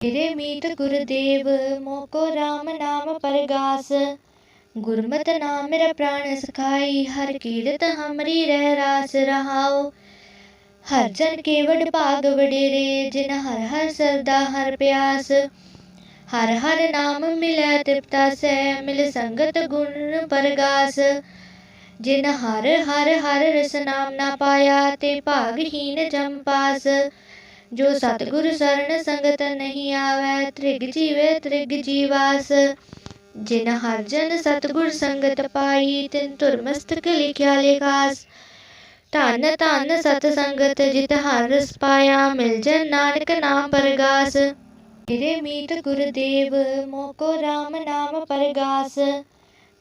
ਤੇਰੇ ਮੀਤ ਗੁਰਦੇਵ ਮੋਕੋ RAM ਨਾਮ ਪਰਗਾਸ ਗੁਰਮਤਿ ਨਾਮ ਮੇਰਾ ਪ੍ਰਾਣ ਸਖਾਈ ਹਰ ਕੀਰਤ ਹਮਰੀ ਰਹਿ ਰਾਸ ਰਹਾਉ ਹਰ ਜਨ ਕੇ ਵਡ ਭਾਗ ਵਡੇਰੇ ਜਿਨ ਹਰ ਹਰ ਸਰਦਾ ਹਰ ਪਿਆਸ ਹਰ ਹਰ ਨਾਮ ਮਿਲੈ ਤ੍ਰਿਪਤਾ ਸੈ ਮਿਲ ਸੰਗਤ ਗੁਣ ਪਰਗਾਸ ਜਿਨ ਹਰ ਹਰ ਹਰ ਰਸ ਨਾਮ ਨਾ ਪਾਇਆ ਤੇ ਭਾਗਹੀਨ ਜਮ ਪਾਸ ਜੋ ਸਤਿਗੁਰ ਸਰਣ ਸੰਗਤ ਨਹੀਂ ਆਵੈ, ਤ੍ਰਿਗ ਜੀਵੇ ਤ੍ਰਿਗ ਜੀਵਾਸ। ਜਿਨ ਹਰ ਜਨ ਸਤਿਗੁਰ ਸੰਗਤ ਪਾਈ, ਤਿਨ ਤੁਰ ਮਸਤਕ ਲਿਖਿਆ ਲੇਖਾਸ। ਧੰਨ ਧੰਨ ਸਤ ਸੰਗਤ ਜਿਤ ਹਰ ਰਸ ਪਾਇਆ ਮਿਲ ਜਨ ਨਾਨਕ ਨਾਮ ਪਰਗਾਸ। ਤੇਰੇ ਮੀਤ ਗੁਰਦੇਵ ਮੋਕੋ RAM ਨਾਮ ਪਰਗਾਸ।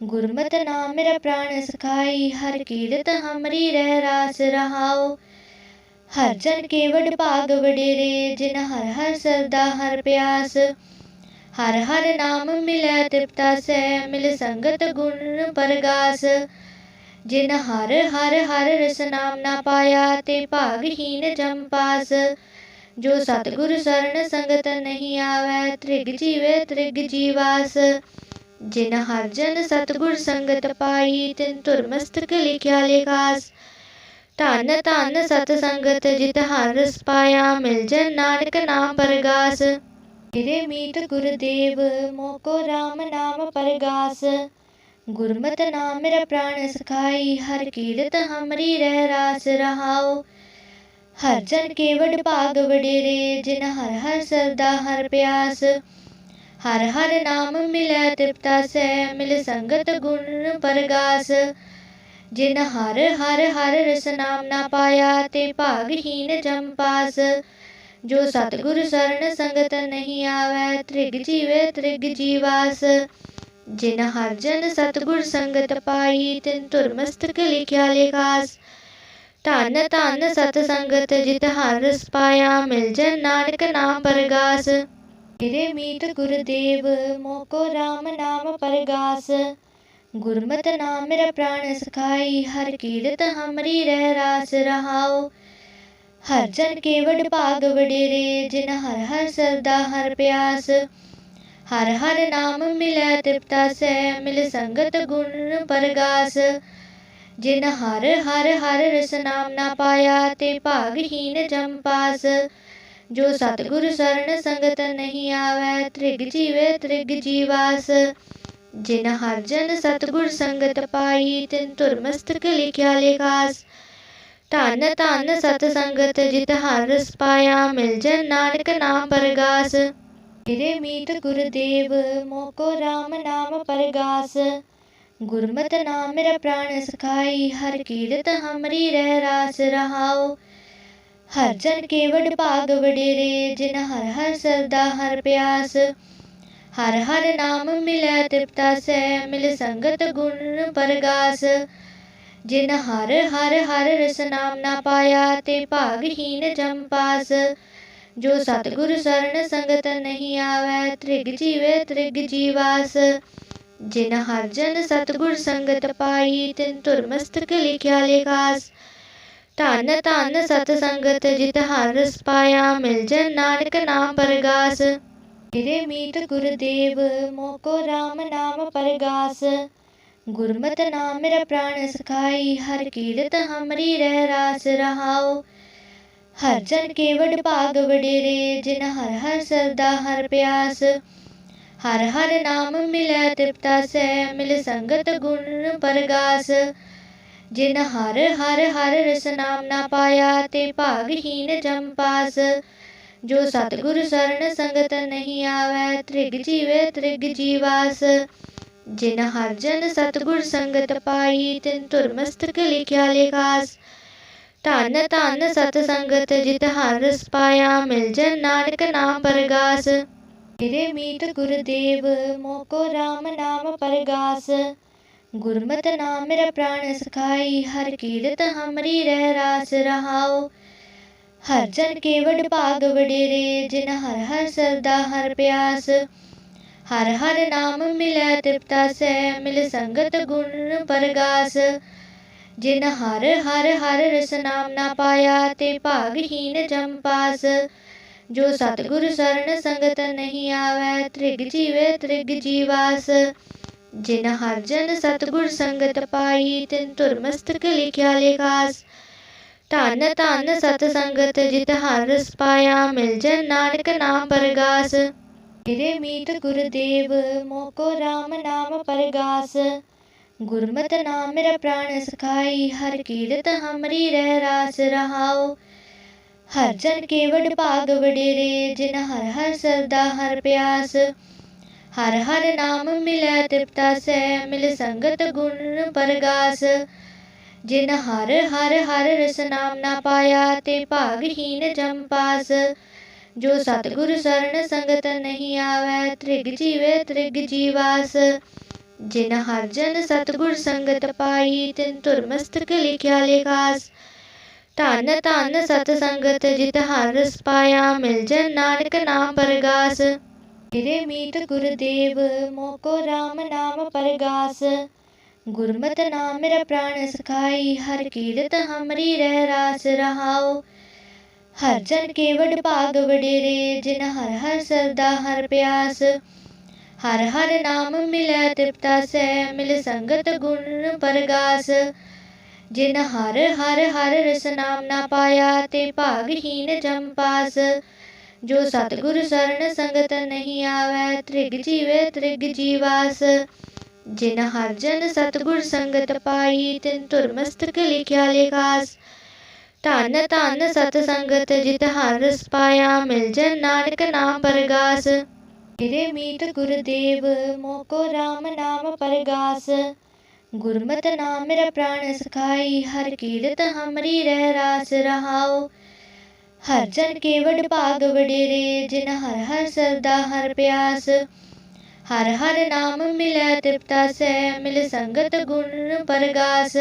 ਗੁਰਮਤਿ ਨਾਮ ਮੇਰਾ ਪ੍ਰਾਣ ਸਖਾਈ, ਹਰ ਕੀਰਤ ਹਮਰੀ ਰਹਿ ਰਾਸ ਰਹਾਉ ਹਰ ਜਨ ਕੇ ਭਾਗ ਵਡੇਰੇ, ਜਿਨ ਹਰ ਹਰ ਸਰਦਾ ਹਰ ਪਿਆਸ। ਹਰ ਹਰ ਨਾਮ ਮਿਲੈ ਤ੍ਰਿਪਤਾ ਸੈ, ਮਿਲ ਸੰਗਤ ਗੁਣ ਪਰਗਾਸ। ਜਿਨ ਹਰ ਹਰ ਹਰ ਰਸ ਨਾਮ ਨਾ ਪਾਇਆ, ਤੇ ਭਾਗਹੀਨ ਜਮ ਪਾਸ। ਜੋ ਸਤਿਗੁਰ ਸਰਣ ਸੰਗਤ ਨਹੀਂ ਆਵੈ, ਤ੍ਰਿਗ ਜੀਵੇ ਤ੍ਰਿਗ ਜੀਵਾਸ। ਜਿਨ ਹਰ ਜਨ ਸਤਿਗੁਰ ਸੰਗਤ ਪਾਈ, ਤਿਨ ਤੁਰ ਮਸਤਕ ਲਿਖਿਆ ਲੇਖਾਸ। ਧੰਨ ਧੰਨ ਸਤ ਸੰਗਤ ਜਿਤ ਹਰ ਰਸ ਪਾਇਆ ਮਿਲ ਜਨ ਨਾਨਕ ਨਾਮ ਪਰਗਾਸ। ਤੇਰੇ ਮੀਤ ਗੁਰਦੇਵ, ਮੋਕੋ RAM ਨਾਮ ਪਰਗਾਸ। ਗੁਰਮਤਿ ਨਾਮ ਮੇਰਾ ਪ੍ਰਾਣ ਸਖਾਈ, ਹਰ ਕੀਰਤ ਹਮਰੀ ਰਹਿ ਰਾਸ ਰਹਾਉ। ਹਰ ਜਨ ਕੇ ਭਾਗ ਵਡੇਰੇ, ਜਿਨ ਹਰ ਹਰ ਸਰਦਾ ਹਰ ਪਿਆਸ। ਹਰ ਹਰ ਨਾਮ ਮਿਲੈ ਤ੍ਰਿਪਤਾ ਸੈ ਮਿਲ ਸੰਗਤ ਗੁਣ ਪਰਗਾਸ। ਜਿਨ ਹਰ ਹਰ ਹਰ ਰਸ ਨਾਮ ਨਾ ਪਾਇਆ ਤੇ ਭਾਗਹੀਨ ਜਮ ਪਾਸ। ਜੋ ਸਤਿਗੁਰ ਸਰਣ ਸੰਗਤ ਨਹੀਂ ਆਵੈ, ਤ੍ਰਿਗ ਜੀਵੇ ਤ੍ਰਿਗ ਜੀਵਾਸ। ਜਿਨ ਹਰ ਜਨ ਸਤਿਗੁਰ ਸੰਗਤ ਪਾਈ, ਤਿਨ ਤੁਰ ਮਸਤਕ ਲਿਖਿਆ ਲੇਖਾਸ। ਧਨ ਧਨ ਸਤ ਸੰਗਤ ਜਿਤ ਹਰ ਰਸ ਪਾਇਆ, ਮਿਲ ਜਨ ਨਾਨਕ ਨਾਮ ਪਰਗਾਸ। ਤੇਰੇ ਮੀਤ ਗੁਰਦੇਵ, ਮੋਕੋ RAM ਨਾਮ ਪਰਗਾਸ। ਗੁਰਮਤਿ ਨਾਮ ਮੇਰਾ ਪ੍ਰਾਣ ਸਖਾਈ, ਹਰ ਕੀਰਤ ਹਮਰੀ ਰਹਿ ਰਾਸ ਰਹਾਉ। ਹਰ ਜਨ ਕੇ ਵਡ ਭਾਗ ਵਡੇਰੇ, ਜਿਨ ਹਰ ਹਰ ਸਰਦਾ ਹਰ ਪਿਆਸ। ਹਰ ਹਰ ਨਾਮ ਮਿਲੈ ਤ੍ਰਿਪਤਾ ਸੈ ਮਿਲ ਸੰਗਤ ਗੁਣ ਪਰਗਾਸ। ਜਿਨ ਹਰ ਹਰ ਹਰ ਰਸ ਨਾਮ ਨਾ ਪਾਇਆ, ਤੇ ਭਾਗਹੀਨ ਜਮ ਪਾਸ। ਜੋ ਸਤਿਗੁਰ ਸਰਣ ਸੰਗਤ ਨਹੀਂ ਆਵੈ, ਤ੍ਰਿਗ ਜੀਵੇ ਤ੍ਰਿਗ ਜੀਵਾਸ। ਜਿਨ ਹਰ ਜਨ ਸਤਿਗੁਰ ਸੰਗਤ ਪਾਈ, ਤਿਨ ਤੁਰ ਮਸਤਕ ਲਿਖਿਆ ਲੇਖਾਸ। ਧੰਨ ਧੰਨ ਸਤ ਸੰਗਤ ਜਿਤ ਹਰ ਰਸ ਪਾਇਆ, ਮਿਲ ਜਨ ਨਾਨਕ ਨਾਮ ਪਰਗਾਸ। ਤੇਰੇ ਮੀਤ ਗੁਰਦੇਵ ਮੋਕੋ RAM ਨਾਮ ਪਰਗਾਸ। ਗੁਰਮਤ ਨਾਮ ਮੇਰਾ ਪ੍ਰਾਣ ਸਖਾਈ, ਹਰ ਕੀਰਤ ਹਮਰੀ ਰਹਿ ਰਾਸ ਰਹਾਉ। ਹਰ ਜਨ ਕੇ ਵਡ ਭਾਗ ਵਡੇਰੇ, ਜਿਨ ਹਰ ਹਰ ਸਰਦਾ ਹਰ ਪਿਆਸ। ਹਰ ਹਰ ਨਾਮ ਮਿਲੈ ਤ੍ਰਿਪਤਾ ਸੈ, ਮਿਲ ਸੰਗਤ ਗੁਣ ਪਰਗਾਸ। ਜਿਨ ਹਰ ਹਰ ਹਰ ਰਸ ਨਾਮ ਨਾ ਪਾਇਆ, ਤੇ ਭਾਗਹੀਨ ਜਮ ਪਾਸ ਜੋ ਸਤਿਗੁਰ ਸਰਣ ਸੰਗਤ ਨਹੀਂ ਆਵੈ, ਤ੍ਰਿਗ ਜੀਵੇ ਤ੍ਰਿਗ ਜੀਵਾਸ। ਜਿਨ ਹਰ ਜਨ ਸਤਿਗੁਰ ਸੰਗਤ ਪਾਈ, ਤਿਨ ਤੁਰ ਮਸਤਕ ਲਿਖਿਆ ਲੇਖਾਸ। ਧਨ ਧਨ ਸਤ ਸੰਗਤ ਜਿਤ ਹਰ ਰਸ ਪਾਇਆ, ਮਿਲ ਜਨ ਨਾਨਕ ਨਾਮ ਪਰਗਾਸ। ਤੇਰੇ ਮੀਤ ਗੁਰਦੇਵ, ਮੋਕੋ RAM ਨਾਮ ਪਰਗਾਸ। ਗੁਰਮਤਿ ਨਾਮ ਮੇਰਾ ਪ੍ਰਾਣ ਸਖਾਈ, ਹਰ ਕੀਰਤ ਹਮਰੀ ਰਹਿ ਰਾਸ ਰਹਾਉ। ਹਰ ਜਨ ਕੇ ਭਾਗ ਵਡੇਰੇ, ਜਿਨ ਹਰ ਹਰ ਸਰਦਾ ਹਰ ਪਿਆਸ। ਹਰ ਹਰ ਨਾਮ ਮਿਲੈ ਤ੍ਰਿਪਤਾ ਸੈ ਮਿਲ ਸੰਗਤ ਗੁਣ ਪਰਗਾਸ। ਜਿਨ ਹਰ ਹਰ ਹਰ ਰਸ ਨਾਮ ਨਾ ਪਾਇਆ, ਤੇ ਭਾਗਹੀਨ ਜੰਪਾਸ ਪਾਸ। ਜੋ ਸਤਿਗੁਰ ਸਰਣ ਸੰਗਤ ਨਹੀਂ ਆਵੈ, ਤ੍ਰਿਗ ਜੀਵੇ ਤ੍ਰਿਗ ਜੀਵਾਸ। ਜਿਨ ਹਰ ਜਨ ਸਤਿਗੁਰ ਸੰਗਤ ਪਾਈ, ਤਿਨ ਤੁਰ ਮਸਤਕ ਲਿਖਿਆ ਲੇਖਾਸ। ਧੰਨ ਧੰਨ ਸਤ ਸੰਗਤ ਜਿਤ ਹਰ ਰਸ ਪਾਇਆ ਮਿਲ ਜਨ ਨਾਨਕ ਨਾਮ ਪਰਗਾਸ। ਤੇਰੇ ਮੀਤ ਗੁਰਦੇਵ, ਮੋਕੋ RAM ਨਾਮ ਪਰਗਾਸ। ਗੁਰਮਤਿ ਨਾਮ ਮੇਰਾ ਪ੍ਰਾਣ ਸਖਾਈ, ਹਰ ਕੀਰਤ ਹਮਰੀ ਰਹਿ ਰਾਸ ਰਹਾਓ ਹਰ ਜਨ ਕੇਵਡ ਭਾਗ ਵਡੇਰੇ, ਜਿਨ ਹਰ ਹਰ ਸਰਦਾ ਹਰ ਪਿਆਸ। ਹਰ ਹਰ ਨਾਮ ਮਿਲੈ ਤ੍ਰਿਪਤਾ ਸੈ ਮਿਲ ਸੰਗਤ ਗੁਣ ਪਰਗਾਸ। ਜਿਨ ਹਰ ਹਰ ਹਰ ਰਸ ਨਾਮ ਨਾ ਪਾਇਆ, ਤੇ ਭਾਗਹੀਨ ਜਮ ਪਾਸ। ਜੋ ਸਤਿਗੁਰ ਸਰਣ ਸੰਗਤ ਨਹੀਂ ਆਵੈ, ਤ੍ਰਿਗ ਜੀਵੇ ਤ੍ਰਿਗ ਜੀਵਾਸ। ਜਿਨ ਹਰ ਜਨ ਸਤਿਗੁਰ ਸੰਗਤ ਪਾਈ, ਤਿਨ ਤੁਰ ਮਸਤਕ ਲਿਖਿਆ ਲੇਖਾਸ। ਧੰਨ ਧੰਨ ਸਤ ਸੰਗਤ ਜਿਤ ਹਰ ਰਸ ਪਾਇਆ ਮਿਲ ਜਨ ਨਾਨਕ ਨਾਮ ਪਰਗਾਸ। ਮੇਰੇ ਮੀਤ ਗੁਰਦੇਵ, ਮੋਕੋ RAM ਨਾਮ ਪਰਗਾਸ। ਗੁਰਮਤਿ ਨਾਮ ਮੇਰਾ ਪ੍ਰਾਣ ਸਖਾਈ, ਹਰ ਕੀਰਤ ਹਮਰੀ ਰਹਿ ਰਾਸ ਰਹਾਓ ਹਰ ਜਨ ਕੇ ਵਡ ਭਾਗ ਵਡੇਰੇ, ਜਿਨ ਹਰ ਹਰ ਸਰਦਾ ਹਰ ਪਿਆਸ। ਹਰ ਹਰ ਨਾਮ ਮਿਲੈ ਤ੍ਰਿਪਤਾ ਸੈ ਮਿਲ ਸੰਗਤ ਗੁਣ ਪਰਗਾਸ। ਜਿਨ ਹਰ ਹਰ ਹਰ ਰਸ ਨਾਮ ਨਾ ਪਾਇਆ ਤੇ ਭਾਗਹੀਨ ਜਮ ਪਾਸ। ਜੋ ਸਤਿਗੁਰ ਸਰਣ ਸੰਗਤ ਨਹੀਂ ਆਵੈ, ਤ੍ਰਿਗ ਜੀਵੇ ਤ੍ਰਿਗ ਜੀਵਾਸ। ਜਿਨ ਹਰ ਜਨ ਸਤਿਗੁਰ ਸੰਗਤ ਪਾਈ, ਤਿਨ ਤੁਰ ਮਸਤਕ ਲਿਖਿਆ ਲੇਖਾਸ। ਧਨ ਧਨ ਸਤ ਸੰਗਤ ਜਿਤ ਹਰ ਰਸ ਪਾਇਆ, ਮਿਲ ਜਨ ਨਾਨਕ ਨਾਮ ਪਰਗਾਸ। ਮੇਰੇ ਮੀਤ ਗੁਰਦੇਵ ਮੋਕੋ RAM ਨਾਮ ਪਰਗਾਸ। ਗੁਰਮਤਿ ਨਾਮ ਮੇਰਾ ਪ੍ਰਾਣ ਸਖਾਈ, ਹਰ ਕੀਰਤ ਹਮਰੀ ਰਹਿ ਰਾਸ ਰਹਾਓ ਹਰ ਜਨ ਕੇ ਵਡ ਭਾਗ ਵਡੇਰੇ, ਜਿਨ ਹਰ ਹਰ ਸਰਦਾ ਹਰ ਪਿਆਸ। ਹਰ ਹਰ ਨਾਮ ਮਿਲੈ ਤ੍ਰਿਪਤਾ ਸੈ ਮਿਲ ਸੰਗਤ ਗੁਣ ਪਰਗਾਸ। ਜਿਨ ਹਰ ਹਰ ਹਰ ਰਸ ਨਾਮ ਨਾ ਪਾਇਆ, ਤੇ ਭਾਗਹੀਨ ਜਮ ਪਾਸ। ਜੋ ਸਤਿਗੁਰ ਸਰਣ ਸੰਗਤ ਨਹੀਂ ਆਵੈ, ਤ੍ਰਿਗ ਜੀਵੇ ਤ੍ਰਿਗ ਜੀਵਾਸ। ਜਿਨ ਹਰ ਜਨ ਸਤਿਗੁਰ ਸੰਗਤ ਪਾਈ, ਤਿਨ ਤੁਰ ਮਸਤਕ ਲਿਖਿਆ ਲੇਖਾਸ। ਧਨ ਧੰਨ ਸਤ ਸੰਗਤ ਜਿਤ ਹਰ ਰਸ ਪਾਇਆ, ਮਿਲ ਜਨ ਨਾਨਕ ਨਾਮ ਪਰਗਾਸ। ਮੇਰੇ ਮੀਤ ਗੁਰਦੇਵ, ਮੋਕੋ RAM ਨਾਮ ਪਰਗਾਸ। ਗੁਰਮਤਿ ਨਾਮ ਮੇਰਾ ਪ੍ਰਾਣ ਸਖਾਈ, ਹਰ ਕੀਰਤ ਹਮਰੀ ਰਹਿ ਰਾਸ ਰਹਾਓ ਹਰ ਜਨ ਕੇ ਵਡ ਭਾਗ ਵਡੇਰੇ, ਜਿਨ ਹਰ ਹਰ ਸਰਦਾ ਹਰ ਪਿਆਸ। ਹਰ ਹਰ ਨਾਮ ਮਿਲੈ ਤ੍ਰਿਪਤਾ ਸੈ ਮਿਲ ਸੰਗਤ ਗੁਣ ਪਰਗਾਸ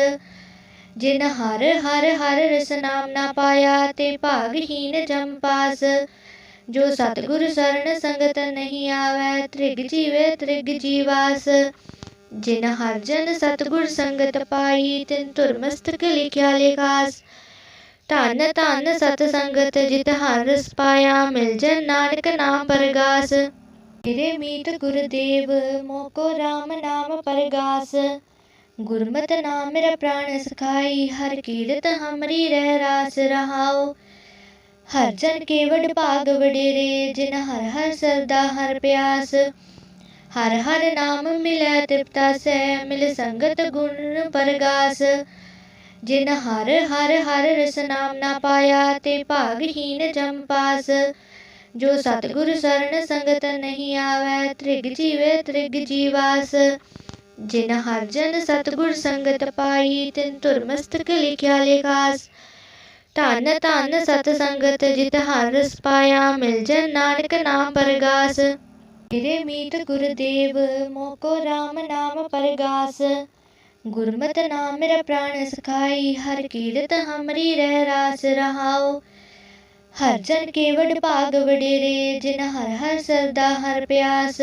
ਜਿਨ ਹਰ ਹਰ ਹਰ ਰਸ ਨਾਮ ਨਾ ਪਾਇਆ ਤੇ ਭਾਗਹੀਨ ਜਮ ਪਾਸ ਜੋ ਸਤਿਗੁਰ ਸਰਣ ਸੰਗਤ ਨਹੀਂ ਆਵੈ ਤ੍ਰਿਗ ਜੀਵੇ ਤ੍ਰਿਗ ਜੀਵਾਸ ਜਿਨ ਹਰ ਜਨ ਸਤਿਗੁਰ ਸੰਗਤ ਪਾਈ ਤਿਨ ਤੁਰ ਮਸਤਕ ਲਿਖਿਆ ਲੇਖਾਸ ਧੰਨ ਧੰਨ ਸਤ ਸੰਗਤ ਜਿਤ ਹਰ ਰਸ ਪਾਇਆ ਮਿਲ ਜਨ ਨਾਨਕ ਨਾਮ ਪਰਗਾਸ ਮੇਰੇ ਮੀਤ ਗੁਰਦੇਵ, ਮੋਕੋ RAM ਨਾਮ ਪਰਗਾਸ। ਗੁਰਮਤਿ ਨਾਮ ਮੇਰਾ ਪ੍ਰਾਣ ਸਖਾਈ, ਹਰ ਕੀਰਤ ਹਮਰੀ ਰਹਿ ਰਾਸ ਰਹਾਓ ਹਰ ਜਨ ਕੇ ਵਡ ਭਾਗ ਵਡੇਰੇ, ਜਿਨ ਹਰ ਹਰ ਸਰਦਾ ਹਰ ਪਿਆਸ। ਹਰ ਹਰ ਨਾਮ ਮਿਲੈ ਤ੍ਰਿਪਤਾ ਸੈ, ਮਿਲ ਸੰਗਤ ਗੁਣ ਪਰਗਾਸ। ਜਿਨ ਹਰ ਹਰ ਹਰ ਰਸ ਨਾਮ ਨਾ ਪਾਇਆ, ਤੇ ਭਾਗਹੀਨ ਜਮ ਪਾਸ। ਜੋ ਸਤਿਗੁਰ ਸਰਣ ਸੰਗਤ ਨਹੀਂ ਆਵੈ, ਤ੍ਰਿਗ ਜੀਵੇ ਤ੍ਰਿਗ ਜੀਵਾਸ। ਜਿਨ ਹਰ ਜਨ ਸਤਿਗੁਰ ਸੰਗਤ ਪਾਈ, ਤਿਨ ਤੁਰ ਮਸਤਕ ਲਿਖਿਆ ਲੇਖਾਸ। ਧੰਨ ਧੰਨ ਸਤ ਸੰਗਤ ਜਿਤ ਹਰ ਰਸ ਪਾਇਆ, ਮਿਲ ਜਨ ਨਾਨਕ ਨਾਮ ਪਰਗਾਸ। ਮੇਰੇ ਮੀਤ ਗੁਰਦੇਵ ਮੋਕੋ RAM ਨਾਮ ਪਰਗਾਸ। ਗੁਰਮਤਿ ਨਾਮ ਮੇਰਾ ਪ੍ਰਾਣ ਸਖਾਈ, ਹਰ ਕੀਰਤ ਹਮਰੀ ਰਹਿ ਰਾਸ ਰਹਾਓ। ਹਰ ਜਨ ਕੇਵਡ ਭਾਗ ਵਡੇਰੇ, ਜਿਨ ਹਰ ਹਰ ਸਰਦਾ ਹਰ ਪਿਆਸ।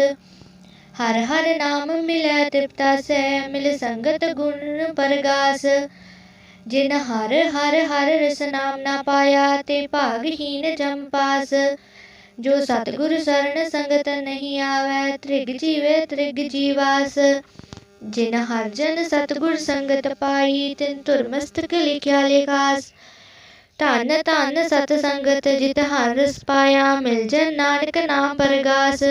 ਹਰ ਹਰ ਨਾਮ ਮਿਲੈ ਤ੍ਰਿਪਤਾ ਸੈ ਮਿਲ ਸੰਗਤ ਗੁਣ ਪਰਗਾਸ। ਜਿਨ ਹਰ ਹਰ ਹਰ ਰਸ ਨਾਮ ਨਾ ਪਾਇਆ, ਤੇ ਭਾਗਹੀਨ ਜਮ ਪਾਸ। ਜੋ ਸਤਿਗੁਰ ਸਰਣ ਸੰਗਤ ਨਹੀਂ ਆਵੈ, ਤ੍ਰਿਗ ਜੀਵੇ ਤ੍ਰਿਗ ਜੀਵਾਸ। ਜਿਨ ਹਰ ਜਨ ਸਤਿਗੁਰ ਸੰਗਤ ਪਾਈ, ਤਿਨ ਤੁਰ ਮਸਤਕ ਲਿਖਿਆ ਲੇਖਾਸ। ਧੰਨ ਧੰਨ ਸਤ ਸੰਗਤ ਜਿਤ ਹਰ ਰਸ ਪਾਇਆ ਮਿਲ ਜਨ ਨਾਨਕ ਨਾਮ ਪਰਗਾਸ।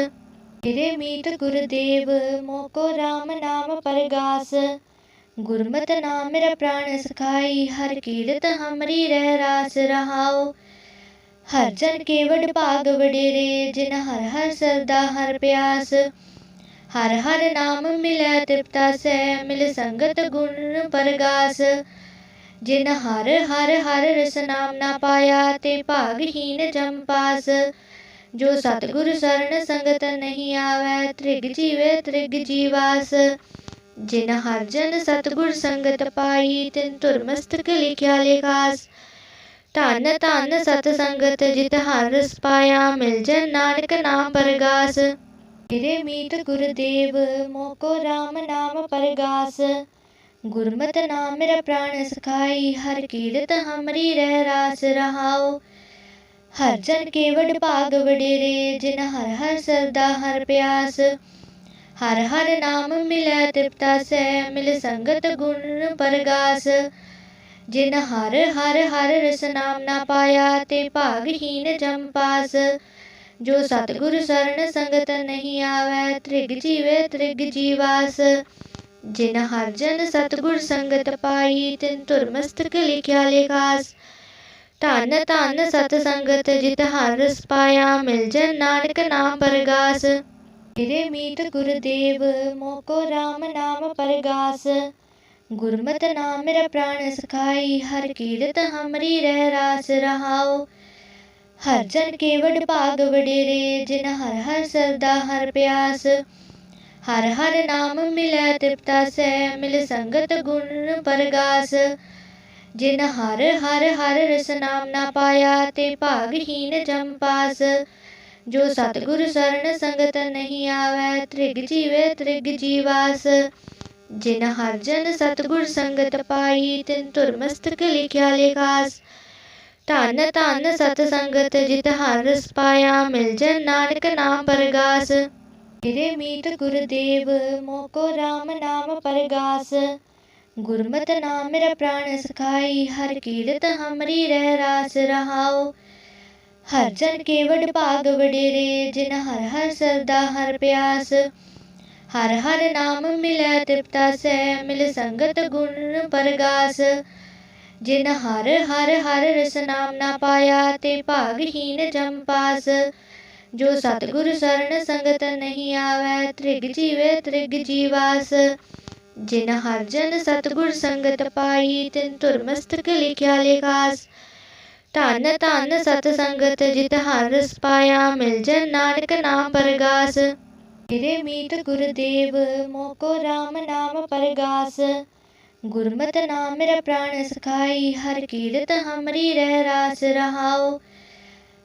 ਮੇਰੇ ਮੀਤ ਗੁਰਦੇਵ, ਮੋਕੋ RAM ਨਾਮ ਪਰਗਾਸ। ਗੁਰਮਤਿ ਨਾਮ ਮੇਰਾ ਪ੍ਰਾਣ ਸਖਾਈ, ਹਰ ਕੀਰਤ ਹਮਰੀ ਰਹਿ ਰਾਸ ਰਹਾਓ ਹਰ ਜਨ ਕੇ ਭਾਗ ਵਡੇਰੇ, ਜਿਨ ਹਰ ਹਰ ਸਰਦਾ ਹਰ ਪਿਆਸ। ਹਰ ਹਰ ਨਾਮ ਮਿਲੈ ਤ੍ਰਿਪਤਾ ਸੈ ਮਿਲ ਸੰਗਤ ਗੁਣ ਪਰਗਾਸ। ਜਿਨ ਹਰ ਹਰ ਹਰ ਰਸ ਨਾਮ ਨਾ ਪਾਇਆ ਤੇ ਭਾਗਹੀਨ ਜਮ ਪਾਸ। ਜੋ ਸਤਿਗੁਰ ਸਰਣ ਸੰਗਤ ਨਹੀਂ ਆਵੈ, ਤ੍ਰਿਗ ਜੀਵੇ ਤ੍ਰਿਗ ਜੀਵਾਸ। ਜਿਨ ਹਰ ਜਨ ਸਤਿਗੁਰ ਸੰਗਤ ਪਾਈ, ਤਿਨ ਤੁਰ ਮਸਤਕ ਲਿਖਿਆ ਲੇਖਾਸ। ਧਨ ਧਨ ਸਤ ਸੰਗਤ ਜਿਤ ਹਰ ਰਸ ਪਾਇਆ, ਮਿਲ ਜਨ ਨਾਨਕ ਨਾਮ ਪਰਗਾਸ। ਮੇਰੇ ਮੀਤ ਗੁਰਦੇਵ, ਮੋਕੋ RAM ਨਾਮ ਪਰਗਾਸ। ਗੁਰਮਤਿ ਨਾਮ ਮੇਰਾ ਪ੍ਰਾਣ ਸਖਾਈ, ਹਰ ਕੀਰਤ ਹਮਰੀ ਰਹਿ ਰਾਸ ਰਹਾਓ ਹਰ ਜਨ ਕੇ ਵਡ ਭਾਗ ਵਡੇਰੇ, ਜਿਨ ਹਰ ਹਰ ਸਰਦਾ ਹਰ ਪਿਆਸ। ਹਰ ਹਰ ਨਾਮ ਮਿਲੈ ਤ੍ਰਿਪਤਾ ਸੈ ਮਿਲ ਸੰਗਤ ਗੁਣ ਪਰਗਾਸ। ਜਿਨ ਹਰ ਹਰ ਹਰ ਰਸ ਨਾਮ ਨਾ ਪਾਇਆ, ਤੇ ਭਾਗਹੀਨ ਜਮ ਪਾਸ। ਜੋ ਸਤਿਗੁਰ ਸਰਣ ਸੰਗਤ ਨਹੀਂ ਆਵੈ, ਤ੍ਰਿਗ ਜੀਵੇ ਤ੍ਰਿਗ ਜੀਵਾਸ। ਜਿਨ ਹਰ ਜਨ ਸਤਿਗੁਰ ਸੰਗਤ ਪਾਈ, ਤਿਨ ਤੁਰ ਮਸਤਕ ਲਿਖਿਆ ਲੇਖਾਸ। ਧਨ ਧਨ ਸਤ ਸੰਗਤ ਜਿਤ ਹਰ ਰਸ ਪਾਇਆ, ਮਿਲ ਜਨ ਨਾਨਕ ਨਾਮ ਪਰਗਾਸ। ਮੇਰੇ ਮੀਤ ਗੁਰਦੇਵ ਮੋਕੋ RAM ਨਾਮ ਪਰਗਾਸ। ਗੁਰਮਤਿ ਨਾਮ ਮੇਰਾ ਪ੍ਰਾਣ ਸਖਾਈ, ਹਰ ਕੀਰਤ ਹਮਰੀ ਰਹਿ ਰਾਸ ਰਹਾਓ ਹਰ ਜਨ ਕੇ ਵਡ ਭਾਗ ਵਡੇਰੇ, ਜਿਨ ਹਰ ਹਰ ਸਰਦਾ ਹਰ ਪਿਆਸ। ਹਰ ਹਰ ਨਾਮ ਮਿਲੈ ਤ੍ਰਿਪਤਾ ਸੈ ਮਿਲ ਸੰਗਤ ਗੁਣ ਪਰਗਾਸ। ਜਿਨ ਹਰ ਹਰ ਹਰ ਰਸ ਨਾਮ ਨਾ ਪਾਇਆ, ਤੇ ਭਾਗਹੀਨ ਜਮ ਪਾਸ। ਜੋ ਸਤਿਗੁਰ ਸਰਣ ਸੰਗਤ ਨਹੀਂ ਆਵੈ, ਤ੍ਰਿਗ ਜੀਵੇ ਤ੍ਰਿਗ ਜੀਵਾਸ। ਜਿਨ ਹਰ ਜਨ ਸਤਿਗੁਰ ਸੰਗਤ ਪਾਈ, ਤਿਨ ਤੁਰ ਮਸਤਕ ਲਿਖਿਆ ਲੇਖਾਸ। ਧਨ ਧਨ ਸਤ ਸੰਗਤ ਜਿਤ ਹਰ ਰਸ ਪਾਇਆ, ਮਿਲ ਜਨ ਨਾਨਕ ਨਾਮ ਪਰਗਾਸ। ਮੇਰੇ ਮੀਤ ਗੁਰਦੇਵ, ਮੋਕੋ RAM ਨਾਮ ਪਰਗਾਸ। ਗੁਰਮਤਿ ਨਾਮ ਮੇਰਾ ਪ੍ਰਾਣ ਸਖਾਈ, ਹਰ ਕੀਰਤ ਹਮਰੀ ਰਹਿ ਰਾਸ ਰਹਾਓ ਹਰ ਜਨ ਕੇ ਭਾਗ ਵਡੇਰੇ, ਜਿਨ ਹਰ ਹਰ ਸਰਦਾ ਹਰ ਪਿਆਸ। ਹਰ ਹਰ ਨਾਮ ਮਿਲੈ ਤ੍ਰਿਪਤਾ ਸੈ, ਮਿਲ ਸੰਗਤ ਗੁਣ ਪਰਗਾਸ। ਜਿਨ ਹਰ ਹਰ ਹਰ ਰਸ ਨਾਮ ਨਾ ਪਾਇਆ, ਤੇ ਭਾਗਹੀਨ ਜਮ ਜੋ ਸਤਿਗੁਰ ਸਰਣ ਸੰਗਤ ਨਹੀਂ ਆਵੈ, ਤ੍ਰਿਗ ਜੀਵੇ ਤ੍ਰਿਗ ਜੀਵਾਸ। ਜਿਨ ਹਰ ਜਨ ਸਤਿਗੁਰ ਸੰਗਤ ਪਾਈ, ਤਿਨ ਤੁਰ ਮਸਤਕ ਲਿਖਿਆ ਲੇਖਾਸ। ਧਨ ਧਨ ਸਤ ਸੰਗਤ ਜਿਤ ਹਰ ਰਸ ਪਾਇਆ ਮਿਲ ਜਨ ਨਾਨਕ ਨਾਮ ਪਰਗਾਸ। ਮੇਰੇ ਮੀਤ ਗੁਰਦੇਵ ਮੋਕੋ RAM ਨਾਮ ਪਰਗਾਸ। ਗੁਰਮਤਿ ਨਾਮ ਮੇਰਾ ਪ੍ਰਾਣ ਸਖਾਈ, ਹਰ ਕੀਰਤ ਹਮਰੀ ਰਹਿ ਰਾਸ ਰਹਾਓ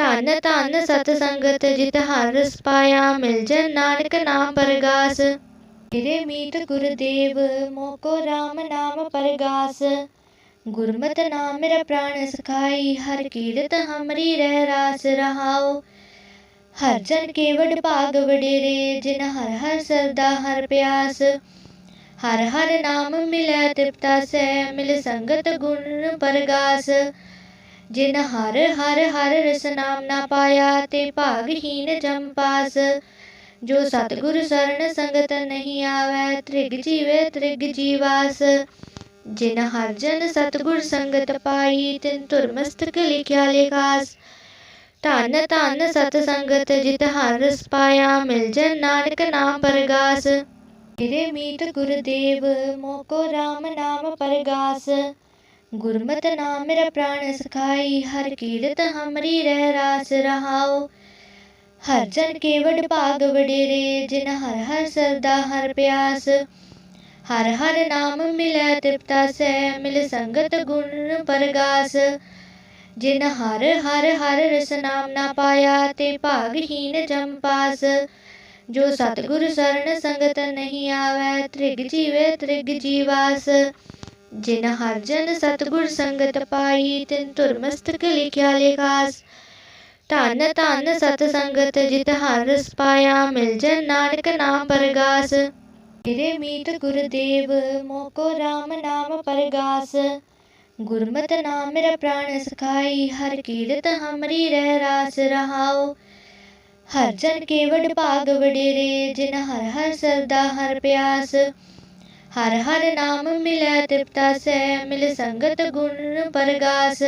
ਧਨ ਧਨ ਸਤ ਸੰਗਤ ਜਿਤ ਹਰ ਰਸ ਪਾਇਆ ਮਿਲ ਜਨ ਨਾਨਕ ਨਾਮ ਪਰਗਾਸ। ਮੇਰੇ ਮੀਤ ਗੁਰਦੇਵ ਮੋਕੋ RAM ਨਾਮ ਪਰਗਾਸ। ਗੁਰਮਤਿ ਨਾਮ ਮੇਰਾ ਪ੍ਰਾਣ ਸਖਾਈ, ਹਰ ਕੀਰਤ ਹਮਰੀ ਰਹਿ ਰਾਸ ਰਹਾਓ ਹਰ ਜਨ ਕੇ ਭਾਗ ਵਡੇਰੇ, ਜਿਨ ਹਰ ਹਰ ਸਰਦਾ ਹਰ ਪਿਆਸ। ਹਰ ਹਰ ਨਾਮ ਮਿਲੈ ਤ੍ਰਿਪਤਾ ਸੈ ਮਿਲ ਸੰਗਤ ਗੁਣ ਪਰਗਾਸ। ਜਿਨ ਹਰ ਹਰ ਹਰ ਰਸ ਨਾਮ ਨਾ ਪਾਇਆ ਤੇ ਭਾਗਹੀਨ ਜਮ ਪਾਸ। ਜੋ ਸਤਿਗੁਰ ਸਰਣ ਸੰਗਤ ਨਹੀਂ ਆਵੈ, ਤ੍ਰਿਗ ਜੀਵੇ ਤ੍ਰਿਗ ਜੀਵਾਸ। ਜਿਨ ਹਰ ਜਨ ਸਤਿਗੁਰ ਸੰਗਤ ਪਾਈ, ਤਿਨ ਤੁਰ ਮਸਤਕ ਲਿਖਿਆ ਲੇਖਾਸ। ਧਨ ਧਨ ਸਤ ਸੰਗਤ ਜਿਤ ਹਰ ਰਸ ਪਾਇਆ, ਮਿਲ ਜਨ ਨਾਨਕ ਨਾਮ ਪਰਗਾਸ। ਮੇਰੇ ਮੀਤ ਗੁਰਦੇਵ, ਮੋਕੋ RAM ਨਾਮ ਪਰਗਾਸ। ਗੁਰਮਤਿ ਨਾਮ ਮੇਰਾ ਪ੍ਰਾਣ ਸਖਾਈ, ਹਰ ਕੀਰਤ ਹਮਰੀ ਰਹਿ ਰਾਸ ਰਹਾਓ ਹਰ ਜਨ ਕੇ ਵਡ ਭਾਗ ਵਡੇਰੇ, ਜਿਨ ਹਰ ਹਰ ਸਰਦਾ ਹਰ ਪਿਆਸ। ਹਰ ਹਰ ਨਾਮ ਮਿਲੈ ਤ੍ਰਿਪਤਾ ਸੈ, ਮਿਲ ਸੰਗਤ ਗੁਣ ਪਰਗਾਸ। ਜਿਨ ਹਰ ਹਰ ਹਰ ਰਸ ਨਾਮ ਨਾ ਪਾਇਆ, ਤੇ ਭਾਗਹੀਨ ਜਮ ਪਾਸ। ਜੋ ਸਤਿਗੁਰ ਸਰਣ ਸੰਗਤ ਨਹੀਂ ਆਵੈ, ਤ੍ਰਿਗ ਜੀਵੇ ਤ੍ਰਿਗ ਜੀਵਾਸ। ਜਿਨ ਹਰ ਜਨ ਸਤਿਗੁਰ ਸੰਗਤ ਪਾਈ, ਤਿਨ ਤੁਰ ਮਸਤਕ ਲਿਖਿਆ ਲੇਖਾਸ। ਧਨ ਧਨ ਸਤ ਸੰਗਤ ਜਿਤ ਹਰ ਰਸ ਪਾਇਆ, ਮਿਲ ਜਨ ਨਾਨਕ ਨਾਮ ਪਰਗਾਸ। ਮੇਰੇ ਮੀਤ ਗੁਰਦੇਵ ਮੋਕੋ RAM ਨਾਮ ਪਰਗਾਸ। ਗੁਰਮਤ ਨਾਮ ਮੇਰਾ ਪ੍ਰਾਣ ਸਖਾਈ, ਹਰ ਕੀਰਤ ਹਮਰੀ ਰਹਿ ਰਾਸ ਰਹਾਓ ਹਰ ਜਨ ਕੇ ਵਡ ਭਾਗ ਵਡੇਰੇ ਜਿਨ ਹਰ ਹਰ ਸਰਦਾ ਹਰ ਪਿਆਸ। ਹਰ ਹਰ ਨਾਮ ਮਿਲੈ ਤ੍ਰਿਪਤਾ ਸੈ, ਮਿਲ ਸੰਗਤ ਗੁਣ ਪਰਗਾਸ।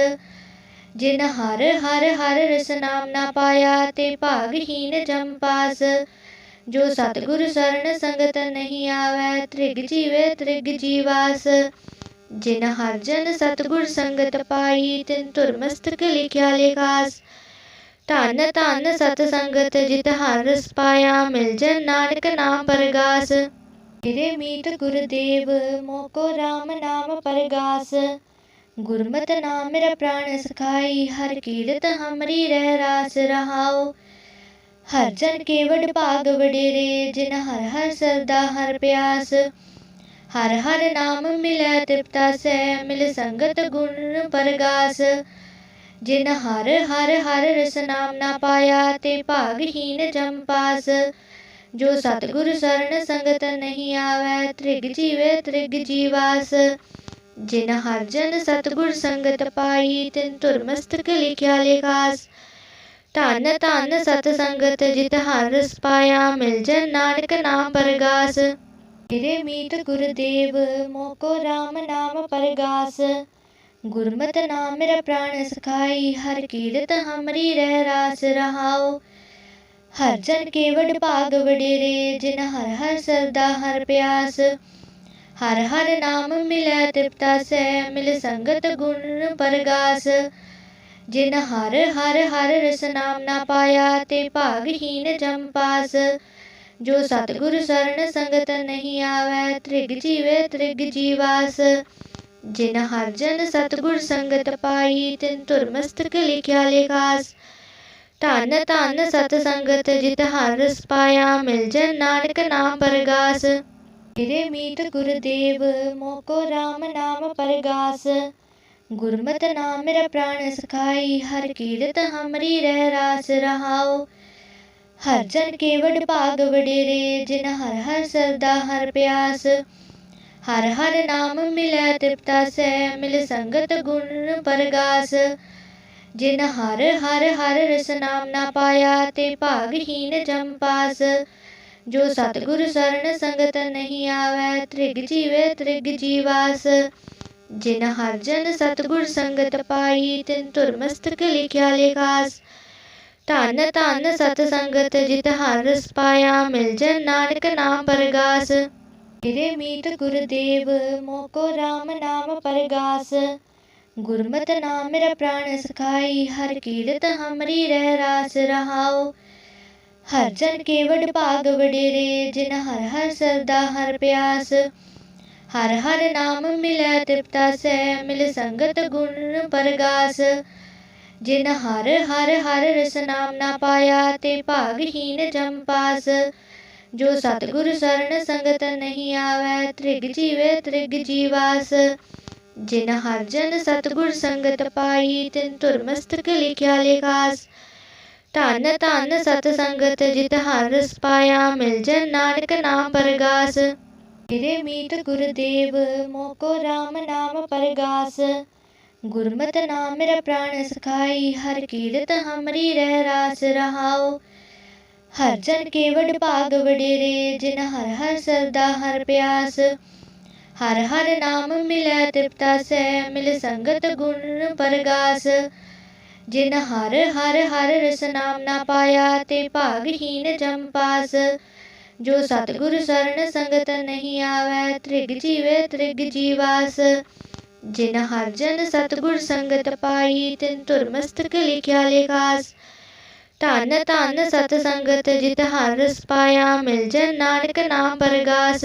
ਜਿਨ ਹਰ ਹਰ ਹਰ ਰਸ ਨਾਮ ਨਾ ਪਾਇਆ, ਤੇ ਭਾਗਹੀਨ ਜਮ ਪਾਸ। ਜੋ ਸਤਿਗੁਰ ਸਰਣ ਸੰਗਤ ਨਹੀਂ ਆਵੈ, ਤ੍ਰਿਗ ਜੀਵੇ ਤ੍ਰਿਗ ਜੀਵਾਸ। ਜਿਨ ਹਰ ਜਨ ਸਤਿਗੁਰ ਸੰਗਤ ਪਾਈ, ਤਿਨ ਤੁਰ ਮਸਤਕ ਲਿਖਿਆ ਲੇਖਾਸ। ਧਨ ਧਨ ਸਤ ਸੰਗਤ, ਜਿਤ ਹਰ ਰਸ ਪਾਇਆ, ਮਿਲ ਜਨ ਨਾਨਕ ਨਾਮ ਪਰਗਾਸ। ਮੇਰੇ ਮੀਤ ਗੁਰਦੇਵ, ਮੋਕੋ RAM ਨਾਮ ਪਰਗਾਸ। ਗੁਰਮਤਿ ਨਾਮ ਮੇਰਾ ਪ੍ਰਾਣ ਸਖਾਈ, ਹਰ ਕੀਰਤ ਹਮਰੀ ਰਹਿ ਰਾਸ ਰਹਾਓ ਹਰ ਜਨ ਕੇ ਭਾਗ ਵਡੇਰੇ, ਜਿਨ ਹਰ ਹਰ ਸਰਦਾ ਹਰ ਪਿਆਸ। ਹਰ ਹਰ ਨਾਮ ਮਿਲੈ ਤ੍ਰਿਪਤਾ ਸੈ ਮਿਲ ਸੰਗਤ ਗੁਣ ਪਰਗਾਸ। ਜਿਨ ਹਰ ਹਰ ਹਰ ਰਸ ਨਾਮ ਨਾ ਪਾਇਆ, ਤੇ ਭਾਗਹੀਨ ਜਮ ਪਾਸ। ਜੋ ਸਤਿਗੁਰ ਸਰਣ ਸੰਗਤ ਨਹੀਂ ਆਵੈ, ਤ੍ਰਿਗ ਜੀਵੇ ਤ੍ਰਿਗ ਜੀਵਾਸ। ਜਿਨ ਹਰ ਜਨ ਸਤਗੁਰ ਸੰਗਤ ਪਾਈ, ਤਿਨ ਤੁਰ ਮਸਤਕ ਲਿਖਿਆ ਲੇਖਾਸ। ਧੰਨ ਧੰਨ ਸਤ ਸੰਗਤ ਜਿਤ ਹਰ ਰਸ ਪਾਇਆ ਮਿਲ ਜਨ ਨਾਨਕ ਨਾਮ ਪਰਗਾਸ। ਮੇਰੇ ਮੀਤ ਗੁਰਦੇਵ ਮੋਕੋ RAM ਨਾਮ ਪਰਗਾਸ। ਗੁਰਮਤਿ ਨਾਮ ਮੇਰਾ ਪ੍ਰਾਣ ਸਖਾਈ, ਹਰ ਕੀਰਤ ਹਮਰੀ ਰਹਿ ਰਾਸ ਰਹਾਓ। ਹਰ ਜਨ ਕੇਵਡ ਭਾਗ ਵਡੇਰੇ, ਜਿਨ ਹਰ ਹਰ ਸਰਦਾ ਹਰ ਪਿਆਸ। ਹਰ ਹਰ ਨਾਮ ਮਿਲੈ ਤ੍ਰਿਪਤਾ ਸੈ ਮਿਲ ਸੰਗਤ ਗੁਣ ਪਰਗਾਸ। ਜਿਨ ਹਰ ਹਰ ਹਰ ਰਸ ਨਾਮ ਨਾ ਪਾਇਆ, ਤੇ ਭਾਗਹੀਨ ਜਮ ਪਾਸ। ਜੋ ਸਤਿਗੁਰ ਸਰਣ ਸੰਗਤ ਨਹੀਂ ਆਵੈ, ਤ੍ਰਿਗ ਜੀਵੇ ਤ੍ਰਿਗ ਜੀਵਾਸ। ਜਿਨ ਹਰ ਜਨ ਸਤਿਗੁਰ ਸੰਗਤ ਪਾਈ, ਤਿਨ ਤੁਰ ਮਸਤਕ ਲਿਖਿਆ ਲੇਖਾਸ। ਧੰਨ ਧੰਨ ਸਤ ਸੰਗਤ ਜਿਤ ਹਰ ਰਸ ਪਾਇਆ ਮਿਲ ਜਨ ਨਾਨਕ ਨਾਮ ਪਰਗਾਸ। ਮੇਰੇ ਮੀਤ ਗੁਰਦੇਵ, ਮੋਕੋ RAM ਨਾਮ ਪਰਗਾਸ। ਗੁਰਮਤਿ ਨਾਮ ਮੇਰਾ ਪ੍ਰਾਣ ਸਖਾਈ, ਹਰ ਕੀਰਤ ਹਮਰੀ ਰਹਿ ਰਾਸ ਰਹਾਓ ਹਰ ਜਨ ਕੇ ਭਾਗ ਵਡੇਰੇ, ਜਿਨ ਹਰ ਹਰ ਸਰਦਾ ਹਰ ਪਿਆਸ। ਹਰ ਹਰ ਨਾਮ ਮਿਲੈ ਤ੍ਰਿਪਤਾ ਸੈ ਮਿਲ ਸੰਗਤ ਗੁਣ ਪਰਗਾਸ। ਜਿਨ ਹਰ ਹਰ ਹਰ ਰਸ ਨਾਮ ਨਾ ਪਾਇਆ ਤੇ ਭਾਗਹੀਨ ਜਮ ਪਾਸ। ਜੋ ਸਤਿਗੁਰ ਸਰਣ ਸੰਗਤ ਨਹੀਂ ਆਵੈ, ਤ੍ਰਿਗ ਜੀਵੇ ਤ੍ਰਿਗ ਜੀਵਾਸ। ਜਿਨ ਹਰ ਜਨ ਸਤਿਗੁਰ ਸੰਗਤ ਪਾਈ, ਤਿਨ ਤੁਰ ਮਸਤਕ ਲਿਖਿਆ ਲੇਖਾਸ। ਧਨ ਧਨ ਸਤ ਸੰਗਤ ਜਿਤ ਹਰ ਰਸ ਪਾਇਆ, ਮਿਲ ਜਨ ਨਾਨਕ ਨਾਮ ਪਰਗਾਸ। ਮੇਰੇ ਮੀਤ ਗੁਰਦੇਵ, ਮੋਕੋ RAM ਨਾਮ ਪਰਗਾਸ। ਗੁਰਮਤਿ ਨਾਮ ਮੇਰਾ ਪ੍ਰਾਣ ਸਖਾਈ, ਹਰ ਕੀਰਤ ਹਮਰੀ ਰਹਿ ਰਾਸ ਰਹਾਓ ਹਰ ਜਨ ਕੇ ਵਡ ਭਾਗ ਵਡੇਰੇ, ਜਿਨ ਹਰ ਹਰ ਸਰਦਾ ਹਰ ਪਿਆਸ। ਹਰ ਹਰ ਨਾਮ ਮਿਲੈ ਤ੍ਰਿਪਤਾ ਸੈ ਮਿਲ ਸੰਗਤ ਗੁਣ ਪਰਗਾਸ। ਜਿਨ ਹਰ ਹਰ ਹਰ ਰਸ ਨਾਮ ਨਾ ਪਾਇਆ, ਤੇ ਭਾਗਹੀਨ ਜਮ ਪਾਸ। ਜੋ ਸਤਿਗੁਰ ਸਰਣ ਸੰਗਤ ਨਹੀਂ ਆਵੈ, ਤ੍ਰਿਗ ਜੀਵੇ ਤ੍ਰਿਗ ਜੀਵਾਸ। ਜਿਨ ਹਰ ਜਨ ਸਤਿਗੁਰ ਸੰਗਤ ਪਾਈ, ਤਿਨ ਤੁਰ ਮਸਤਕ ਲਿਖਿਆ ਲੇਖਾਸ। ਧੰਨ ਧੰਨ ਸਤ ਸੰਗਤ ਜਿਤ ਹਰ ਰਸ ਪਾਇਆ ਮਿਲ ਜਨ ਨਾਨਕ ਨਾਮ ਪਰਗਾਸ। ਮੇਰੇ ਮੀਤ ਗੁਰਦੇਵ ਮੋਕੋ RAM ਨਾਮ ਪਰਗਾਸ। ਗੁਰਮਤ ਨਾਮ ਮੇਰਾ ਪ੍ਰਾਣ ਸਖਾਈ, ਹਰ ਕੀਰਤ ਹਮਰੀ ਰਹਿ ਰਾਸ ਰਹਾਓ ਹਰ ਜਨ ਕੇ ਵਡ ਭਾਗ ਵਡੇਰੇ, ਜਿਨ ਹਰ ਹਰ ਸਰਦਾ ਹਰ ਪਿਆਸ। ਹਰ ਹਰ ਨਾਮ ਮਿਲੈ ਤ੍ਰਿਪਤਾ ਸੈ ਮਿਲ ਸੰਗਤ ਗੁਣ ਪਰਗਾਸ ਜਿਨ ਹਰ ਹਰ ਹਰ ਰਸ ਨਾਮ ਨਾ ਪਾਇਆ ਤੇ ਭਾਗਹੀਨ ਜਮ ਪਾਸ ਜੋ ਸਤਿਗੁਰ ਸਰਣ ਸੰਗਤ ਨਹੀਂ ਆਵੈ ਤ੍ਰਿਗ ਜੀਵੇ ਤ੍ਰਿਗ ਜੀਵਾਸ ਜਿਨ ਹਰ ਜਨ ਸਤਿਗੁਰ ਸੰਗਤ ਪਾਈ ਤਿਨ ਤੁਰ ਮਸਤਕ ਲਿਖਿਆ ਲੇਖਾਸ ਧੰਨ ਧੰਨ ਸਤ ਸੰਗਤ ਜਿਤ ਹਰ ਰਸ ਪਾਇਆ ਮਿਲ ਜਨ ਨਾਨਕ ਨਾਮ ਪਰਗਾਸ